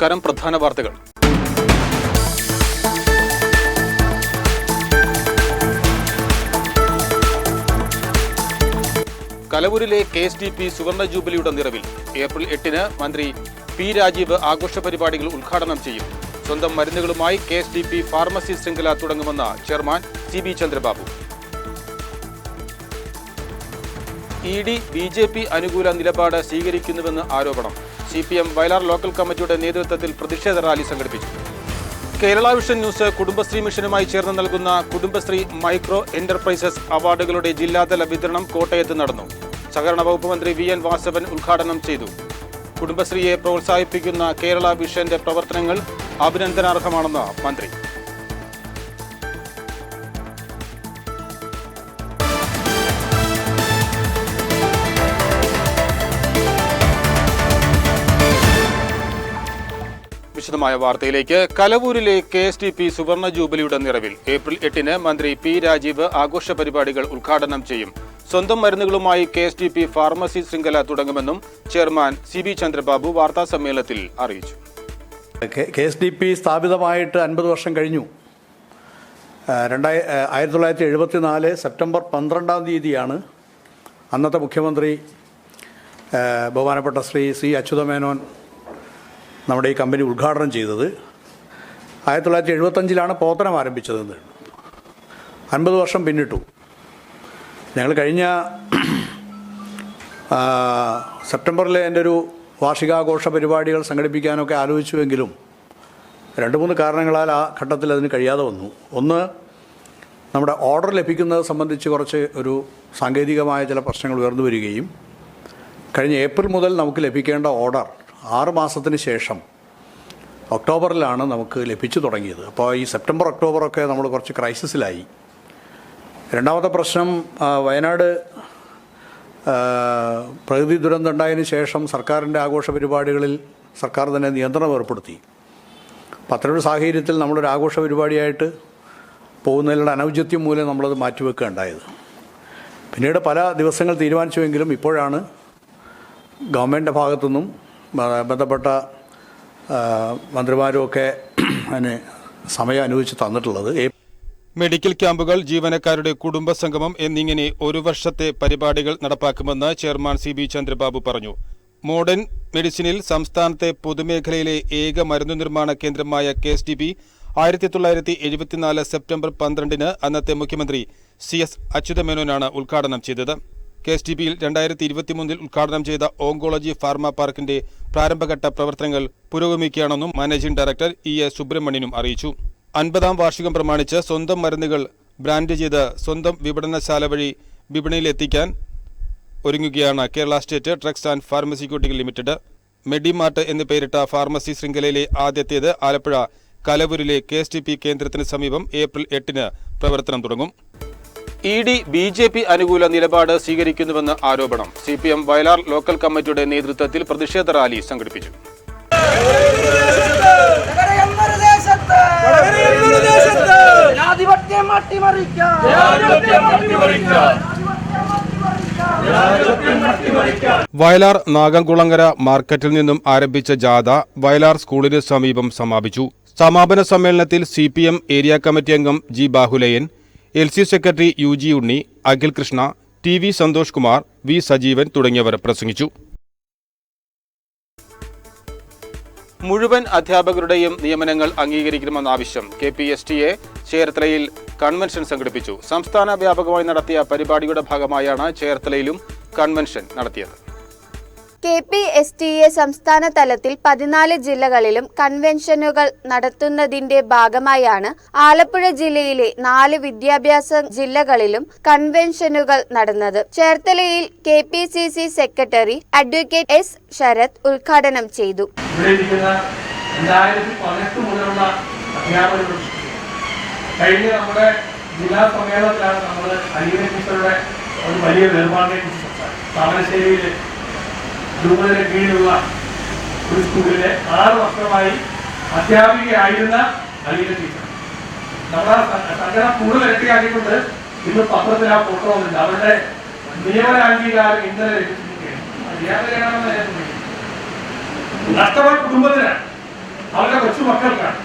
നമസ്കാരം പ്രധാന വാർത്തകൾ. കലവൂരിലെ കെ എസ് ഡി പി സുവർണ ജൂബിലിയുടെ നിറവിൽ ഏപ്രിൽ എട്ടിന് മന്ത്രി പി രാജീവ് ആഘോഷ പരിപാടികൾ ഉദ്ഘാടനം ചെയ്യും. സ്വന്തം മരുന്നുകളുമായി K S D P pharmacy ശൃംഖല തുടങ്ങുമെന്ന് chairman C B Chandrababu. E D B J P അനുകൂല നിലപാട് സ്വീകരിക്കുന്നുവെന്ന് ആരോപണം. C P M Vayalar local കമ്മിറ്റിയുടെ നേതൃത്വത്തിൽ പ്രതിഷേധ റാലി സംഘടിപ്പിച്ചു. കേരള വിഷൻ ന്യൂസ് കുടുംബശ്രീ മിഷനുമായി ചേർന്ന് നൽകുന്ന കുടുംബശ്രീ മൈക്രോ എന്റർപ്രൈസസ് അവാർഡുകളുടെ ജില്ലാതല വിതരണം കോട്ടയത്ത് നടന്നു. സഹകരണ വകുപ്പ് മന്ത്രി വി എൻ വാസവൻ ഉദ്ഘാടനം ചെയ്തു. കുടുംബശ്രീയെ പ്രോത്സാഹിപ്പിക്കുന്ന കേരള വിഷന്റെ പ്രവർത്തനങ്ങൾ അഭിനന്ദനാർഹമാണെന്ന് മന്ത്രി. വിശദമായ വാർത്തയിലേക്ക്. കലവൂരിലെ കെ എസ് ടി പി സുവർണ ജൂബിലിയുടെ നിറവിൽ ഏപ്രിൽ എട്ടിന് മന്ത്രി പി രാജീവ് ആഘോഷ പരിപാടികൾ ഉദ്ഘാടനം ചെയ്യും. സ്വന്തം മരുന്നുകളുമായി K S T P pharmacy ശൃംഖല തുടങ്ങുമെന്നും ചെയർമാൻ സി ബി ചന്ദ്രബാബു വാർത്താ സമ്മേളനത്തിൽ അറിയിച്ചു. കെ എസ് ഡി പി സ്ഥാപിതമായിട്ട് അൻപത് വർഷം കഴിഞ്ഞു. രണ്ടായി ആയിരത്തി തൊള്ളായിരത്തി എഴുപത്തി നാല് സെപ്റ്റംബർ പന്ത്രണ്ടാം തീയതിയാണ് അന്നത്തെ മുഖ്യമന്ത്രി ബഹുമാനപ്പെട്ട ശ്രീ സി അച്യുതമേനോൻ നമ്മുടെ ഈ കമ്പനി ഉദ്ഘാടനം ചെയ്തത് ആയിരത്തി തൊള്ളായിരത്തി എഴുപത്തഞ്ചിലാണ് പ്രവർത്തനം ആരംഭിച്ചതെന്ന്. അൻപത് വർഷം പിന്നിട്ടു. ഞങ്ങൾ കഴിഞ്ഞ സെപ്റ്റംബറിലെ എന്റെ ഒരു വാർഷികാഘോഷ പരിപാടികൾ സംഘടിപ്പിക്കാനൊക്കെ ആലോചിച്ചുവെങ്കിലും രണ്ട് മൂന്ന് കാരണങ്ങളാൽ ആ ഘട്ടത്തിൽ അതിന് കഴിയാതെ വന്നു. ഒന്ന് നമ്മുടെ ഓർഡർ ലഭിക്കുന്നത് സംബന്ധിച്ച് കുറച്ച് ഒരു സാങ്കേതികമായ ചില പ്രശ്നങ്ങൾ ഉയർന്നു വരികയും കഴിഞ്ഞ ഏപ്രിൽ മുതൽ നമുക്ക് ലഭിക്കേണ്ട ഓർഡർ ആറ് മാസത്തിന് ശേഷം ഒക്ടോബറിലാണ് നമുക്ക് ലഭിച്ചു തുടങ്ങിയത്. അപ്പോൾ ഈ സെപ്റ്റംബർ ഒക്ടോബറൊക്കെ നമ്മൾ കുറച്ച് ക്രൈസിസിലായി. രണ്ടാമത്തെ പ്രശ്നം വയനാട് പ്രകൃതി ദുരന്തം ഉണ്ടായതിനു ശേഷം സർക്കാരിന്റെ ആഘോഷ പരിപാടികളിൽ സർക്കാർ തന്നെ നിയന്ത്രണം ഏർപ്പെടുത്തി. അപ്പം അത്തരമൊരു സാഹചര്യത്തിൽ നമ്മളൊരു ആഘോഷ പരിപാടിയായിട്ട് പോകുന്നതിലുള്ള അനൗചിത്യം മൂലം നമ്മളത് മാറ്റിവെക്കുകയുണ്ടായത് പിന്നീട് പല ദിവസങ്ങൾ തീരുമാനിച്ചുവെങ്കിലും ഇപ്പോഴാണ് ഗവൺമെന്റിന്റെ ഭാഗത്തുനിന്നും ബന്ധപ്പെട്ട മന്ത്രിമാരുമൊക്കെ അതിന് സമയം അനുവദിച്ച് തന്നിട്ടുള്ളത്. മെഡിക്കൽ ക്യാമ്പുകൾ ജീവനക്കാരുടെ കുടുംബ സംഗമം എന്നിങ്ങനെ ഒരു വർഷത്തെ പരിപാടികൾ നടപ്പാക്കുമെന്ന് ചെയർമാൻ സി ബി ചന്ദ്രബാബു പറഞ്ഞു. മോഡേൺ മെഡിസിനിൽ സംസ്ഥാനത്തെ പൊതുമേഖലയിലെ ഏക മരുന്നു നിർമ്മാണ കേന്ദ്രമായ കെ എസ് ഡി ബി ആയിരത്തി തൊള്ളായിരത്തി എഴുപത്തിനാല് സെപ്റ്റംബർ പന്ത്രണ്ടിന് അന്നത്തെ മുഖ്യമന്ത്രി സി എസ് അച്യുതമേനോനാണ് ഉദ്ഘാടനം ചെയ്തത്. കെ എസ് ടി ബിയിൽ രണ്ടായിരത്തി ഇരുപത്തിമൂന്നിൽ ഉദ്ഘാടനം ചെയ്ത ഓങ്കോളജി ഫാർമ പാർക്കിന്റെ പ്രാരംഭഘട്ട പ്രവർത്തനങ്ങൾ പുരോഗമിക്കുകയാണെന്നും മാനേജിംഗ് ഡയറക്ടർ ഇ എ സുബ്രഹ്മണ്യനും അറിയിച്ചു. അൻപതാം വാർഷികം പ്രമാണിച്ച് സ്വന്തം മരുന്നുകൾ ബ്രാൻഡ് ചെയ്ത് സ്വന്തം വിപണനശാല വഴി വിപണിയിലെത്തിക്കാൻ ഒരുങ്ങുകയാണ് Kerala State Drugs and Pharmaceutical Limited. Medimart എന്ന് പേരിട്ട ഫാർമസി ശൃംഖലയിലെ ആദ്യത്തേത് ആലപ്പുഴ കലവൂരിലെ കെ എസ് കേന്ദ്രത്തിന് സമീപം ഏപ്രിൽ എട്ടിന് പ്രവർത്തനം തുടങ്ങും. E D B J P അനുകൂല നിലപാട് സ്വീകരിക്കുന്നുവെന്ന് ആരോപണം. C P M Vayalar local കമ്മിറ്റിയുടെ നേതൃത്വത്തിൽ പ്രതിഷേധ റാലി സംഘടിപ്പിച്ചു. വയലാർ നാഗംകുളങ്ങര മാർക്കറ്റിൽ നിന്നും ആരംഭിച്ച ജാഥ വയലാർ സ്കൂളിന് സമീപം സമാപിച്ചു. സമാപന സമ്മേളനത്തിൽ സി ഏരിയ കമ്മിറ്റി അംഗം G Bahulayan L C secretary U G Unni Akhil Krishna T V Santhosh Kumar V Sajeevan തുടങ്ങിയവർ പ്രസംഗിച്ചു. മുഴുവൻ അധ്യാപകരുടെയും നിയമനങ്ങൾ അംഗീകരിക്കണമെന്ന ആവശ്യം K P S T A ചേർത്തലയിൽ കൺവെൻഷൻ സംഘടിപ്പിച്ചു. സംസ്ഥാന വ്യാപകമായി നടത്തിയ പരിപാടിയുടെ ഭാഗമായാണ് ചേർത്തലയിലും കൺവെൻഷൻ നടത്തിയത്. K P S T A സംസ്ഥാന തലത്തിൽ പതിനാല് ജില്ലകളിലും കൺവെൻഷനുകൾ നടത്തുന്നതിന്റെ ഭാഗമായാണ് ആലപ്പുഴ ജില്ലയിലെ നാല് വിദ്യാഭ്യാസ ജില്ലകളിലും കൺവെൻഷനുകൾ നടന്നത്. ചേർത്തലയിൽ K P C C secretary advocate S Sarath ഉദ്ഘാടനം ചെയ്തു. കഴിഞ്ഞ നമ്മുടെ ജില്ലാ ഒരു വലിയ നിർമ്മാണത്തെ കുറിച്ച് സംസാരിച്ചത്. താമരശ്ശേരിയിൽ രൂപതയുടെ കീഴിലുള്ള ഒരു സ്കൂളിലെ ആറ് വർഷമായി അധ്യാപികയായിരുന്ന അലീന ടീച്ചർ. നമ്മുടെ സംഘടന കൂടുതൽ ഇരട്ടിയാക്കിക്കൊണ്ട് ഇന്ന് പത്രത്തിൽ ആ ഫോട്ടോ വന്നിട്ടുണ്ട്. അവരുടെ നിയമന അംഗീകാരം ഇന്നലെ ലഭിച്ചിരിക്കുകയാണ്. നഷ്ടപ്പെട്ട കുടുംബത്തിനാണ്. അവരുടെ കൊച്ചു മക്കൾക്കാണ്.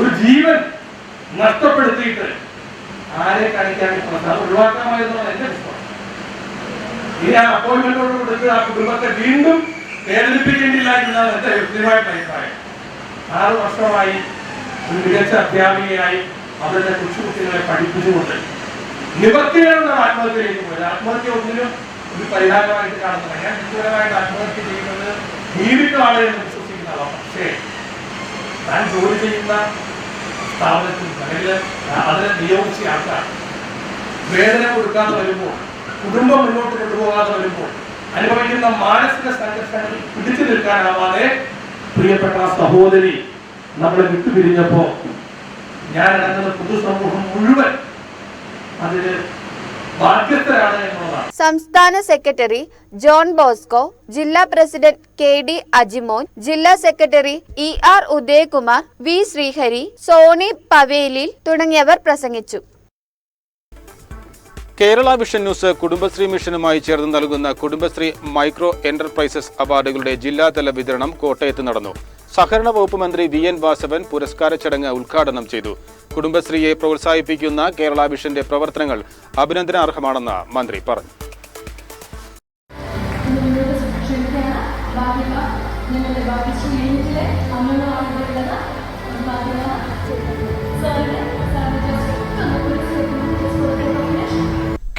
ഒരു ജീവൻ നഷ്ടപ്പെടുത്തിയിട്ട് ആരെ കാണിക്കാൻ അത് ഒഴിവാക്കാമായിരുന്നാണ് എന്റെ വിശ്വാസം. ഇനി ആ അപ്പോയിന്റ്മെന്റോട് കൊടുത്ത് ആ കുടുംബത്തെ വീണ്ടും വേദനിപ്പിക്കേണ്ടില്ല എന്നാണ് എന്റെ വ്യക്തിപരമായിട്ട് അഭിപ്രായം. ആറ് വർഷമായി ഒരു മികച്ച അധ്യാപികയായി അവരുടെ കൊച്ചുകുട്ടികളെ പഠിപ്പിച്ചുകൊണ്ട് നിവർത്തികളുടെ ആത്മഹത്യയിലേക്ക് പോയത് ആത്മഹത്യ ഒന്നിനും ഒരു പരിഹാരമായിട്ട് കാണുന്നില്ല. ഞാൻ വ്യക്തിപരമായിട്ട് ആത്മഹത്യ ചെയ്യുന്നത് ജീവിതമാണ് എന്ന് വിശ്വസിക്കുന്ന ആളാണ് പക്ഷേ താൻ ജോലി ചെയ്യുന്ന സ്ഥാപനത്തിൽ അല്ലെങ്കിൽ അതിനെ നിയോഗിച്ച ആൾക്കാർ വേദന കൊടുക്കാതെ വരുമ്പോൾ കുടുംബം മുന്നോട്ട് കൊണ്ടുപോകാതെ വരുമ്പോൾ അനുഭവിക്കുന്ന മാനസിക സംഘർഷങ്ങൾ പിടിച്ചു നിൽക്കാനാവാതെ പ്രിയപ്പെട്ട സഹോദരി നമ്മളെ വിട്ടുപിരിഞ്ഞപ്പോ ഞാൻ അടങ്ങുന്ന പൊതുസമൂഹം മുഴുവൻ അതിന് സംസ്ഥാന സെക്രട്ടറി ജോൺ ബോസ്കോ ജില്ലാ പ്രസിഡന്റ് കെ ഡി അജിമോൻ ജില്ലാ secretary E R Udayakumar V Sreehari Soni Pavelil തുടങ്ങിയവർ പ്രസംഗിച്ചു. കേരള വിഷൻ ന്യൂസ് കുടുംബശ്രീ മിഷനുമായി ചേർന്ന് നൽകുന്ന കുടുംബശ്രീ മൈക്രോ എന്റർപ്രൈസസ് അവാർഡുകളുടെ ജില്ലാതല വിതരണം കോട്ടയത്ത് നടന്നു. സഹകരണ വകുപ്പ് മന്ത്രി വി എൻ വാസവൻ പുരസ്കാര ചടങ്ങ് ഉദ്ഘാടനം ചെയ്തു. കുടുംബശ്രീയെ പ്രോത്സാഹിപ്പിക്കുന്ന കേരള വിഷന്റെ പ്രവർത്തനങ്ങൾ അഭിനന്ദനാർഹമാണെന്ന് മന്ത്രി പറഞ്ഞു. ബാക്കി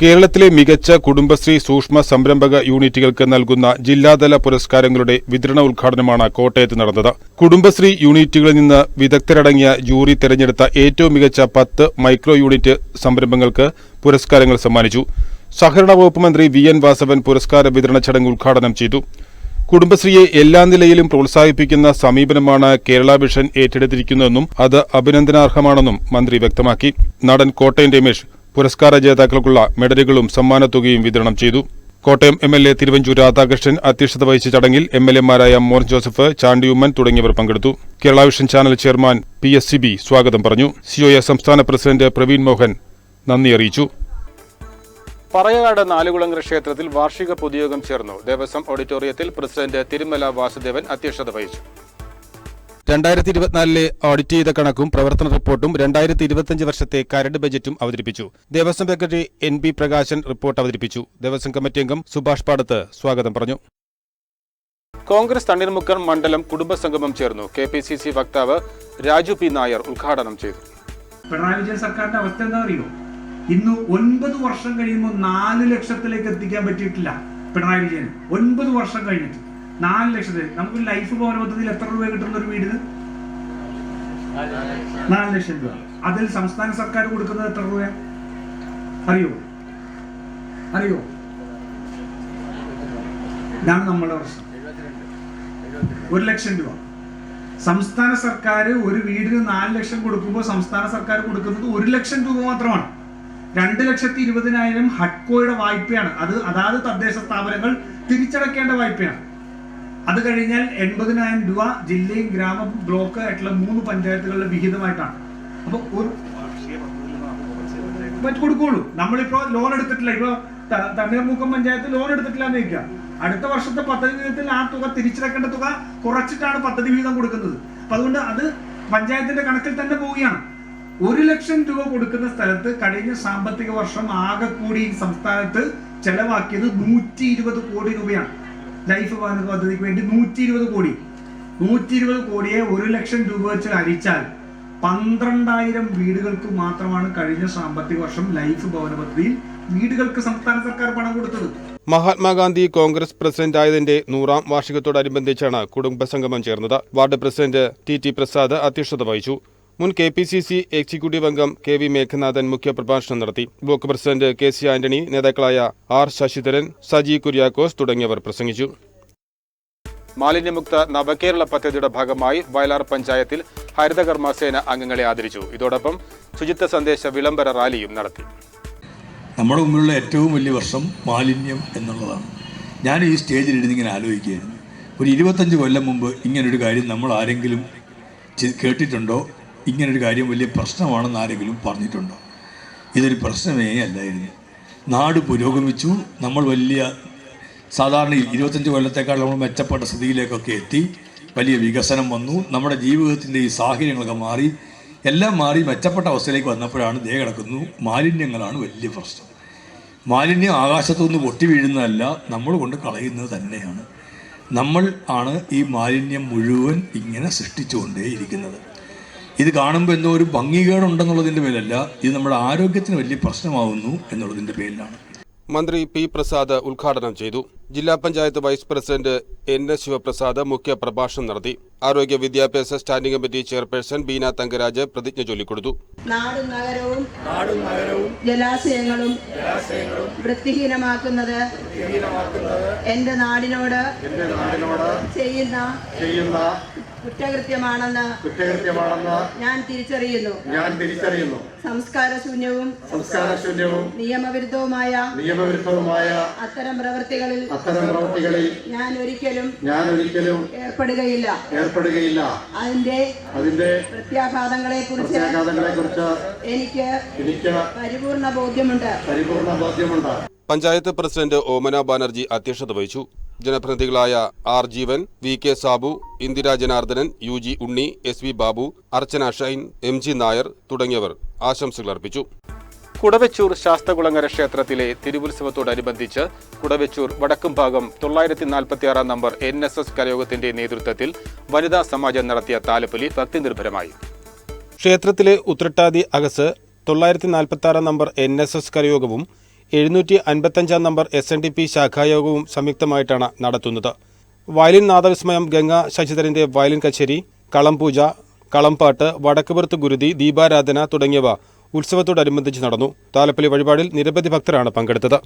കേരളത്തിലെ മികച്ച കുടുംബശ്രീ സൂക്ഷ്മ സംരംഭക യൂണിറ്റുകൾക്ക് നൽകുന്ന ജില്ലാതല പുരസ്കാരങ്ങളുടെ വിതരണ ഉദ്ഘാടനമാണ് കോട്ടയത്ത് നടന്നത്. കുടുംബശ്രീ യൂണിറ്റുകളിൽ നിന്ന് വിദഗ്ധരടങ്ങിയ ജൂറി തെരഞ്ഞെടുത്ത ഏറ്റവും മികച്ച പത്ത് മൈക്രോ യൂണിറ്റ് സംരംഭങ്ങൾക്ക് പുരസ്കാരങ്ങൾ സമ്മാനിച്ചു. സഹകരണ വകുപ്പ് മന്ത്രി വി എൻ വാസവൻ പുരസ്കാര വിതരണ ചടങ്ങ് ഉദ്ഘാടനം ചെയ്തു. കുടുംബശ്രീയെ എല്ലാ നിലയിലും പ്രോത്സാഹിപ്പിക്കുന്ന സമീപനമാണ് കേരള വിഷൻ ഏറ്റെടുത്തിരിക്കുന്നതെന്നും അത് അഭിനന്ദനാർഹമാണെന്നും മന്ത്രി വ്യക്തമാക്കി. നടൻ കോട്ടയം രമേശ് പുരസ്കാര ജേതാക്കൾക്കുള്ള മെഡലുകളും സമ്മാനത്തുകയും വിതരണം ചെയ്തു. Kottayam M L A Thiruvanchoor Radhakrishnan അധ്യക്ഷത വഹിച്ച ചടങ്ങിൽ എം എൽ എമാരായ മോർ ജോസഫ് ചാണ്ടിയുമ്മൻ തുടങ്ങിയവർ പങ്കെടുത്തു. Kerala vision channel chairman P S C B സ്വാഗതം പറഞ്ഞു. സിഒഎ സംസ്ഥാന പ്രസിഡന്റ് പ്രവീൺ മോഹൻ നന്ദി അറിയിച്ചു. പറയകാട് നാലുകുളങ്ങര ക്ഷേത്രത്തിൽ വാർഷിക പൊതുയോഗം ചേർന്നു. ദേവസ്വം ഓഡിറ്റോറിയത്തിൽ പ്രസിഡന്റ് തിരുമല വാസുദേവൻ അധ്യക്ഷത വഹിച്ചു. രണ്ടായിരത്തി ഇരുപത്തിനാലിലെ ഓഡിറ്റ് ചെയ്ത കണക്കും പ്രവർത്തന റിപ്പോർട്ടും രണ്ടായിരത്തി ഇരുപത്തിയഞ്ച് വർഷത്തെ കരട് ബജറ്റും അവതരിപ്പിച്ചു. Devaswom secretary N B Prakashan report അവതരിപ്പിച്ചു. ദേവസ്വം കമ്മിറ്റി അംഗം സുഭാഷ് പാടത്ത് സ്വാഗതം പറഞ്ഞു. കോൺഗ്രസ് തണ്ണീർമുക്കർ മണ്ഡലം കുടുംബസംഗമം ചേർന്നു. കെ പി സി സി വക്താവ് രാജു പി നായർ ഉദ്ഘാടനം ചെയ്തു. പിണറായി വിജയൻ സർക്കാരിന്റെ അവസ്ഥ എന്താ അറിയോ? ഇന്ന് ഒൻപത് വർഷം കഴിയുമ്പോൾ നാല് ലക്ഷത്തിലേക്ക് എത്തിക്കാൻ പറ്റിയിട്ടില്ല പിണറായി വിജയൻ ഒൻപത് വർഷം കഴിഞ്ഞിട്ട്. നാല് ലക്ഷത്തിൽ നമുക്ക് ലൈഫ് ഭവന പദ്ധതിയിൽ എത്ര രൂപ കിട്ടുന്ന ഒരു വീട് നാല് ലക്ഷം രൂപ. അതിൽ സംസ്ഥാന സർക്കാർ കൊടുക്കുന്നത് എത്ര രൂപ അറിയോ? അറിയോ? ഇതാണ് നമ്മളുടെ പ്രശ്നം. ഒരു ലക്ഷം രൂപ. സംസ്ഥാന സർക്കാർ ഒരു വീടിന് നാല് ലക്ഷം കൊടുക്കുമ്പോൾ സംസ്ഥാന സർക്കാർ കൊടുക്കുന്നത് ഒരു ലക്ഷം രൂപ മാത്രമാണ്. രണ്ട് ലക്ഷത്തി ഇരുപതിനായിരം ഹഡ്കോയുടെ വായ്പയാണ്. അത് അതാത് തദ്ദേശ സ്ഥാപനങ്ങൾ തിരിച്ചടക്കേണ്ട വായ്പയാണ്. അത് കഴിഞ്ഞാൽ എൺപതിനായിരം രൂപ ജില്ലയും ഗ്രാമ ബ്ലോക്ക് ആയിട്ടുള്ള മൂന്ന് പഞ്ചായത്തുകളുടെ വിഹിതമായിട്ടാണ്. അപ്പൊ ഒരു കൊടുക്കുള്ളൂ. നമ്മളിപ്പോ ലോൺ എടുത്തിട്ടില്ല. ഇപ്പൊ തണ്ണീർമുക്കം പഞ്ചായത്ത് ലോൺ എടുത്തിട്ടില്ല എന്ന് വെക്കുക അടുത്ത വർഷത്തെ പദ്ധതി വിഹിതത്തിൽ ആ തുക തിരിച്ചടക്കേണ്ട തുക കുറച്ചിട്ടാണ് പദ്ധതി വിഹിതം കൊടുക്കുന്നത്. അപ്പൊ അതുകൊണ്ട് അത് പഞ്ചായത്തിന്റെ കണക്കിൽ തന്നെ പോവുകയാണ്. ഒരു ലക്ഷം രൂപ കൊടുക്കുന്ന സ്ഥലത്ത് കഴിഞ്ഞ സാമ്പത്തിക വർഷം ആകെ കൂടി സംസ്ഥാനത്ത് ചെലവാക്കിയത് നൂറ്റി ഇരുപത് കോടി രൂപയാണ്. ലൈഫ് ഭവന പദ്ധതിക്ക് വേണ്ടി നൂറ്റി ഇരുപത് കോടി. നൂറ്റി ഇരുപത് കോടിയെ ഒരു ലക്ഷം രൂപ വെച്ച് അരിച്ചാൽ പന്ത്രണ്ടായിരം വീടുകൾക്ക് മാത്രമാണ് കഴിഞ്ഞ സാമ്പത്തിക വർഷം ലൈഫ് ഭവന പദ്ധതിയിൽ വീടുകൾക്ക് സംസ്ഥാന സർക്കാർ പണം കൊടുത്തത്. മഹാത്മാഗാന്ധി കോൺഗ്രസ് പ്രസിഡന്റ് ആയതിന്റെ നൂറാം വാർഷികത്തോടനുബന്ധിച്ചാണ് കുടുംബസംഗമം ചേർന്നത്. Ward president T T Prasad അധ്യക്ഷത വഹിച്ചു. മുൻ K P C C executive അംഗം കെ വി മേഘനാഥൻ മുഖ്യപ്രഭാഷണം നടത്തി. Block president K C Antony നേതാക്കളായ ആർ ശശിധരൻ സജി കുര്യാക്കോസ് തുടങ്ങിയവർ പ്രസംഗിച്ചു. മാലിന്യമുക്ത നവകേരള പദ്ധതിയുടെ ഭാഗമായി വയലാർ പഞ്ചായത്തിൽ ഹരിതകർമ്മസേന അംഗങ്ങളെ ആദരിച്ചു. ഇതോടൊപ്പം ശുചിത്വ സന്ദേശ വിളംബര റാലിയും നടത്തി. നമ്മുടെ മുമ്പിലുള്ള ഏറ്റവും വലിയ വർഷം മാലിന്യം എന്നുള്ളതാണ്. ഞാൻ ഈ സ്റ്റേജിൽ ഇരുന്നിങ്ങനെ ആലോചിക്കുകയായിരുന്നു. ഒരു ഇരുപത്തഞ്ച് കൊല്ലം മുമ്പ് ഇങ്ങനൊരു കാര്യം നമ്മൾ ആരെങ്കിലും കേട്ടിട്ടുണ്ടോ? ഇങ്ങനൊരു കാര്യം വലിയ പ്രശ്നമാണെന്ന് ആരെങ്കിലും പറഞ്ഞിട്ടുണ്ടോ? ഇതൊരു പ്രശ്നമേ അല്ലായിരുന്നു നാട് പുരോഗമിച്ചു. നമ്മൾ വലിയ സാധാരണ ഇരുപത്തഞ്ച് കൊല്ലത്തേക്കാൾ നമ്മൾ മെച്ചപ്പെട്ട സ്ഥിതിയിലേക്കൊക്കെ എത്തി. വലിയ വികസനം വന്നു. നമ്മുടെ ജീവിതത്തിന്റെ ഈ സാഹചര്യങ്ങളൊക്കെ മാറി. എല്ലാം മാറി മെച്ചപ്പെട്ട അവസ്ഥയിലേക്ക് വന്നപ്പോഴാണ് ദേ കിടക്കുന്നു. മാലിന്യങ്ങളാണ് വലിയ പ്രശ്നം. മാലിന്യം ആകാശത്തുനിന്ന് പൊട്ടി വീഴുന്നതല്ല നമ്മൾ കൊണ്ട് കളയുന്നത് തന്നെയാണ്. നമ്മൾ ആണ് ഈ മാലിന്യം മുഴുവൻ ഇങ്ങനെ സൃഷ്ടിച്ചുകൊണ്ടേയിരിക്കുന്നത്. ഇത് കാണുമ്പോൾ എന്തോ ഒരു ഭംഗികേടുണ്ടെന്നുള്ളതിന്റെ പേരിലല്ല ഇത് നമ്മുടെ ആരോഗ്യത്തിന് വലിയ പ്രശ്നമാവുന്നു എന്നുള്ളതിന്റെ പേരിലാണ്. മന്ത്രി പി പ്രസാദ് ഉദ്ഘാടനം ചെയ്തു. ജില്ലാ panchayat vice president N S Sivaprasad മുഖ്യ പ്രഭാഷണം നടത്തി. ആരോഗ്യ വിദ്യാഭ്യാസ standing committee chairperson Beena Thankaraj പ്രതിജ്ഞ ചൊല്ലിക്കൊടുത്തു നാടും നഗരവും നാടും നഗരവും ജലാശയങ്ങളും വൃത്തിഹീനമാക്കുന്നത് എന്റെ നാടിനോട് ചെയ്യുന്ന ചെയ്യുന്ന കുറ്റകൃത്യമാണെന്ന് കുറ്റകൃത്യമാണെന്ന് ഞാൻ തിരിച്ചറിയുന്നു. ഞാൻ തിരിച്ചറിയുന്നു. സംസ്കാരശൂന്യവും സംസ്കാരശൂന്യവും നിയമവിരുദ്ധവുമായ നിയമവിരുദ്ധവുമായ അത്തരം പ്രവൃത്തികളിൽ അത്തരം പ്രവൃത്തികളിൽ ഞാൻ ഒരിക്കലും ഞാൻ ഒരിക്കലും ഏർപ്പെടുകയില്ല. ഏർപ്പെടുകയില്ല. അതിന്റെ അതിന്റെ പ്രത്യാഘാതങ്ങളെ കുറിച്ച് പ്രത്യാഘാതങ്ങളെ കുറിച്ച് എനിക്ക് എനിക്ക് പരിപൂർണ ബോധ്യമുണ്ട്. പരിപൂർണ ബോധ്യമുണ്ട്. പഞ്ചായത്ത് പ്രസിഡന്റ് ഓമന ബാനർജി അധ്യക്ഷത വഹിച്ചു. ജനപ്രതിനിധികളായ R Jeevan V K Sabu Indira Janardhanan U G Unni S V Babu Archana Shine M G Nair തുടങ്ങിയവർ ആശംസകൾ അർപ്പിച്ചു. കുടവെച്ചൂർ ശാസ്തകുളങ്ങര ക്ഷേത്രത്തിലെ തിരുവുത്സവത്തോടനുബന്ധിച്ച് കുടവെച്ചൂർ വടക്കും ഭാഗം തൊള്ളായിരത്തി നാൽപ്പത്തിയാറാം നമ്പർ എൻ എസ് എസ് കരയോഗത്തിന്റെ നേതൃത്വത്തിൽ വനിതാ സമാജം നടത്തിയ താലപ്പൊലി ഭക്തി നിർഭരമായി ക്ഷേത്രത്തിലെ ഉത്രട്ടാതി അകസ് തൊള്ളായിരത്തി നാൽപ്പത്തി ആറാം നമ്പർ എൻ എസ് എസ് കരയോഗവും എഴുന്നൂറ്റി അൻപത്തഞ്ചാം number S N D P ശാഖായോഗവും സംയുക്തമായിട്ടാണ് നടത്തുന്നത്. വയലിൻ നാദവിസ്മയം ഗംഗ ശശിധരന്റെ വയലിൻ കച്ചേരി കളംപൂജ കളംപാട്ട് വടക്കുപുറത്ത് ഗുരുതി ദീപാരാധന തുടങ്ങിയവ ഉത്സവത്തോടനുബന്ധിച്ച് നടന്നു. താലപ്പള്ളി വഴിപാടിൽ നിരവധി ഭക്തരാണ് പങ്കെടുത്തത്.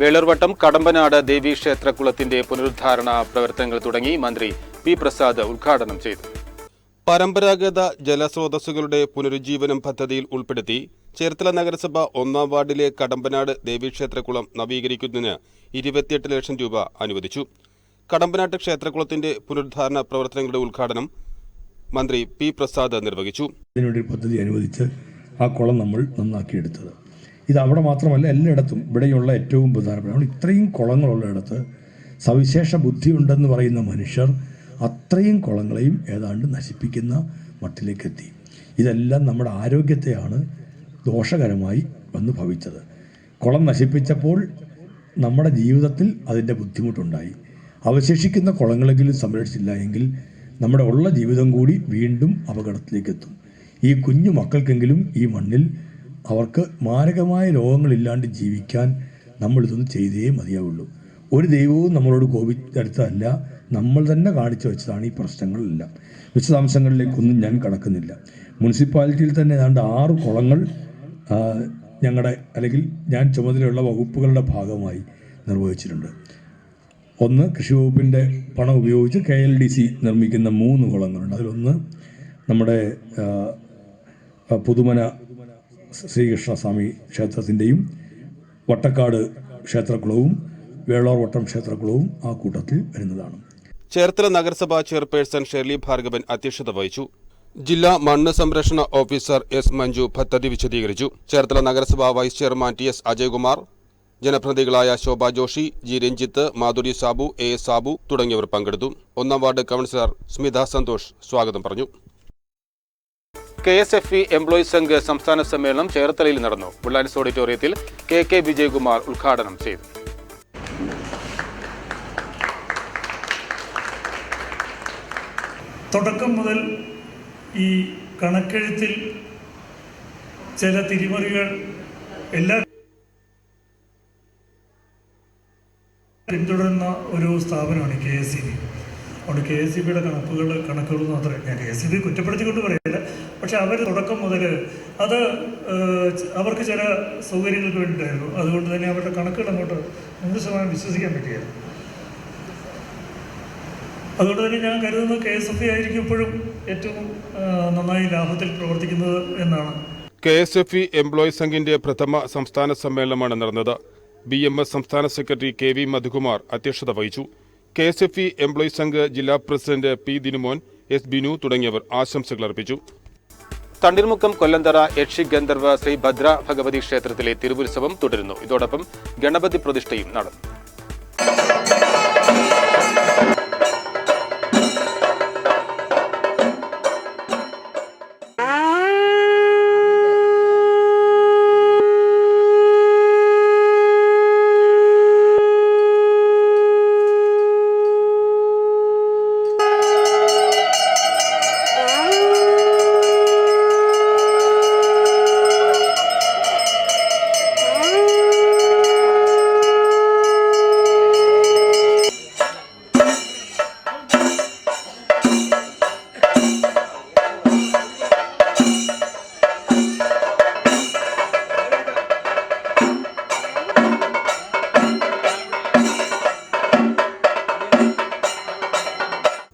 വേളർവട്ടം കടമ്പനാട് ദേവീക്ഷേത്രക്കുളത്തിന്റെ പുനരുദ്ധാരണ പ്രവർത്തനങ്ങൾ തുടങ്ങി മന്ത്രി പി പ്രസാദ് ഉദ്ഘാടനം ചെയ്തു. പരമ്പരാഗത ജലസ്രോതസ്സുകളുടെ പുനരുജ്ജീവനം പദ്ധതിയിൽ ഉൾപ്പെടുത്തി ചേർത്തല നഗരസഭ ഒന്നാം വാർഡിലെ കടമ്പനാട് ദേവീക്ഷേത്രക്കുളം നവീകരിക്കുന്നതിന് ഇരുപത്തിയെട്ട് ലക്ഷം രൂപ അനുവദിച്ചു. കടമ്പനാട്ട് ക്ഷേത്രകുളത്തിന്റെ പുനരുദ്ധാരണ പ്രവർത്തനങ്ങളുടെ ഉദ്ഘാടനം മന്ത്രി പി പ്രസാദ് നിർവഹിച്ചു. പദ്ധതി അനുവദിച്ച് ആ കുളം നമ്മൾ നന്നാക്കിയെടുത്തത്. ഇത് അവിടെ മാത്രമല്ല എല്ലായിടത്തും ഇവിടെയുള്ള ഏറ്റവും പ്രധാനപ്പെട്ട ഇത്രയും ഇത്രയും കുളങ്ങളുള്ളിടത്ത് സവിശേഷ ബുദ്ധിയുണ്ടെന്ന് പറയുന്ന മനുഷ്യർ അത്രയും കുളങ്ങളെയും ഏതാണ്ട് നശിപ്പിക്കുന്ന മട്ടിലേക്ക് എത്തി ഇതെല്ലാം നമ്മുടെ ആരോഗ്യത്തെയാണ് ദോഷകരമായി വന്നു ഭവിച്ചത്. കുളം നശിപ്പിച്ചപ്പോൾ നമ്മുടെ ജീവിതത്തിൽ അതിന്റെ ബുദ്ധിമുട്ടുണ്ടായി. അവശേഷിക്കുന്ന കുളങ്ങളെങ്കിലും സംരക്ഷിച്ചില്ല എങ്കിൽ നമ്മുടെ ഉള്ള ജീവിതം കൂടി വീണ്ടും അപകടത്തിലേക്ക് എത്തും ഈ കുഞ്ഞു മക്കൾക്കെങ്കിലും ഈ മണ്ണിൽ അവർക്ക് മാരകമായ രോഗങ്ങളില്ലാണ്ട് ജീവിക്കാൻ നമ്മൾ ഇതൊന്നും ചെയ്തേ മതിയാവുള്ളൂ. ഒരു ദൈവവും നമ്മളോട് കോപിച്ചെടുത്തതല്ല. നമ്മൾ തന്നെ കാണിച്ചു വെച്ചതാണ് ഈ പ്രശ്നങ്ങളെല്ലാം. വിശദാംശങ്ങളിലേക്കൊന്നും ഞാൻ കടക്കുന്നില്ല. മുനിസിപ്പാലിറ്റിയിൽ തന്നെ ഏതാണ്ട് ആറ് കുളങ്ങൾ ഞങ്ങളുടെ അല്ലെങ്കിൽ ഞാൻ ചുമതലയുള്ള വകുപ്പുകളുടെ ഭാഗമായി നിർവഹിച്ചിട്ടുണ്ട്. ഒന്ന് കൃഷി വകുപ്പിന്റെ പണം ഉപയോഗിച്ച് കെ എൽ ഡി സി നിർമ്മിക്കുന്ന മൂന്ന് കുളങ്ങളുണ്ട്. അതിലൊന്ന് നമ്മുടെ പുതുമന ശ്രീകൃഷ്ണസ്വാമി ക്ഷേത്രത്തിന്റെയും വട്ടക്കാട് ക്ഷേത്രക്കുളവും വേളോർ വട്ടം ക്ഷേത്രക്കുളവും ആ കൂട്ടത്തിൽ വരുന്നതാണ്. ചേർത്തല നഗരസഭാ ചെയർപേഴ്സൺ ഷെർലി ഭാർഗവൻ അധ്യക്ഷത വഹിച്ചു. ജില്ലാ മണ്ണ് സംരക്ഷണ ഓഫീസർ എസ് മഞ്ജു പദ്ധതി വിശദീകരിച്ചു. ചേർത്തല നഗരസഭാ vice chairman T S Ajaykumar ജനപ്രതിനിധികളായ Shobha Joshi G Ranjith Madhuri Sabu A S Sabu തുടങ്ങിയവർ പങ്കെടുത്തു. ഒന്നാം വാർഡ് കൗൺസിലർ സ്മിത സന്തോഷ് സ്വാഗതം പറഞ്ഞു. K S F E employees Sangh സംസ്ഥാന സമ്മേളനം ചേർത്തലയിൽ നടന്നു. ബുള്ളാൻസ് ഓഡിറ്റോറിയത്തിൽ കെ കെ വിജയകുമാർ ഉദ്ഘാടനം ചെയ്തു. തുടക്കം മുതൽ ഈ കണക്കെഴുത്തിൽ ചില തിരിമറികൾ എല്ലാ പിന്തുടരുന്ന ഒരു സ്ഥാപനമാണ് കെ എസ് സി ബി. അതുകൊണ്ട് കെ എസ് സി ബിയുടെ കണക്കുകൾ കണക്കുകൾ മാത്രമേ ഞാൻ കെ എസ് സി ബി കുറ്റപ്പെടുത്തിക്കൊണ്ട് പറയില്ല. പക്ഷെ അവർ തുടക്കം മുതൽ അത് അവർക്ക് ചില സൗകര്യങ്ങൾക്ക് വേണ്ടിയിട്ടായിരുന്നു. അതുകൊണ്ട് തന്നെ അവരുടെ കണക്കുകൾ അങ്ങോട്ട് നൂറ് ശതമാനം വിശ്വസിക്കാൻ പറ്റിയത് അതുകൊണ്ട് തന്നെ ഞാൻ കരുതുന്നത് കെ എസ് എഫ് ഐ ആയിരിക്കും ഇപ്പോഴും ഏറ്റവും നന്നായി ലാഭത്തിൽ പ്രവർത്തിക്കുന്നത് എന്നാണ്. K S F E employees സംഘിന്റെ പ്രഥമ സംസ്ഥാന സമ്മേളനമാണ് നടന്നത്. ബി എം എസ് സംസ്ഥാന സെക്രട്ടറി കെ വി മധുകുമാർ അധ്യക്ഷത വഹിച്ചു. K S F E employees Sangh ജില്ലാ president P Dinumon S Binu തുടങ്ങിയവർ ആശംസകൾ അർപ്പിച്ചു. തണ്ണീർമുക്കം കൊല്ലന്തറ യക്ഷി ഗന്ധർവ ശ്രീ ഭദ്ര ഭഗവതി ക്ഷേത്രത്തിലെ തിരുവുത്സവം തുടരുന്നു. ഇതോടൊപ്പം ഗണപതി പ്രതിഷ്ഠയും നടന്നു.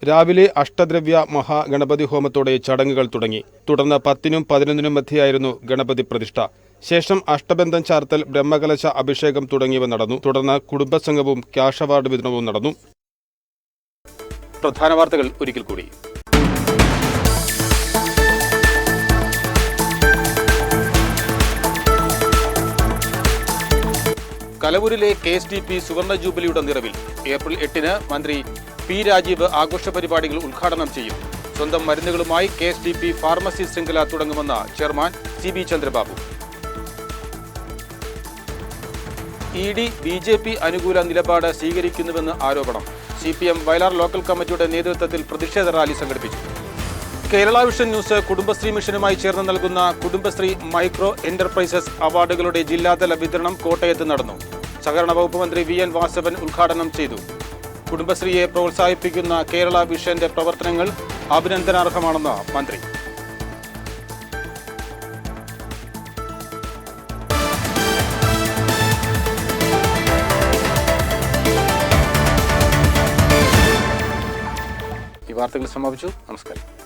രാവിലെ അഷ്ടദ്രവ്യ മഹാഗണപതി ഹോമത്തോടെ ചടങ്ങുകൾ തുടങ്ങി. തുടർന്ന് പത്തിനും പതിനൊന്നിനും മധ്യയായിരുന്നു ഗണപതി പ്രതിഷ്ഠ. ശേഷം അഷ്ടബന്ധം ചാർത്തൽ ബ്രഹ്മകലശ അഭിഷേകം തുടങ്ങിയവ നടന്നു. തുടർന്ന് കുടുംബസംഘവും ക്യാഷ് അവാർഡ് വിതരണവും നടന്നു. പ്രധാന വാർത്തകൾ ഒരിക്കൽ കൂടി. കലവൂരിലെ കെ എസ് ഡി പി സുവർണ ജൂബിലിയുടെ നിറവിൽ ഏപ്രിൽ എട്ടിന് മന്ത്രി പി രാജീവ് ആഘോഷ പരിപാടികൾ ഉദ്ഘാടനം ചെയ്യും. സ്വന്തം മരുന്നുകളുമായി K S D P pharmacy ശൃംഖല തുടങ്ങുമെന്ന് chairman C B Chandrababu. E D B J P അനുകൂല നിലപാട് സ്വീകരിക്കുന്നുവെന്ന് ആരോപണം. C P M Vayalar local കമ്മിറ്റിയുടെ നേതൃത്വത്തിൽ പ്രതിഷേധ റാലി സംഘടിപ്പിച്ചു. കേരള വിഷൻ ന്യൂസ് കുടുംബശ്രീ മിഷനുമായി ചേർന്ന് നൽകുന്ന കുടുംബശ്രീ മൈക്രോ എന്റർപ്രൈസസ് അവാർഡുകളുടെ ജില്ലാതല വിതരണം കോട്ടയത്ത് നടന്നു. സഹകരണ വകുപ്പ് മന്ത്രി വി എൻ വാസവൻ ഉദ്ഘാടനം ചെയ്തു. കുടുംബശ്രീയെ പ്രോത്സാഹിപ്പിക്കുന്ന കേരള വിഷന്റെ പ്രവർത്തനങ്ങൾ അഭിനന്ദനാർഹമാണെന്ന് മന്ത്രി. ഈ വാർത്തകൾ സമാപിച്ചു. നമസ്കാരം.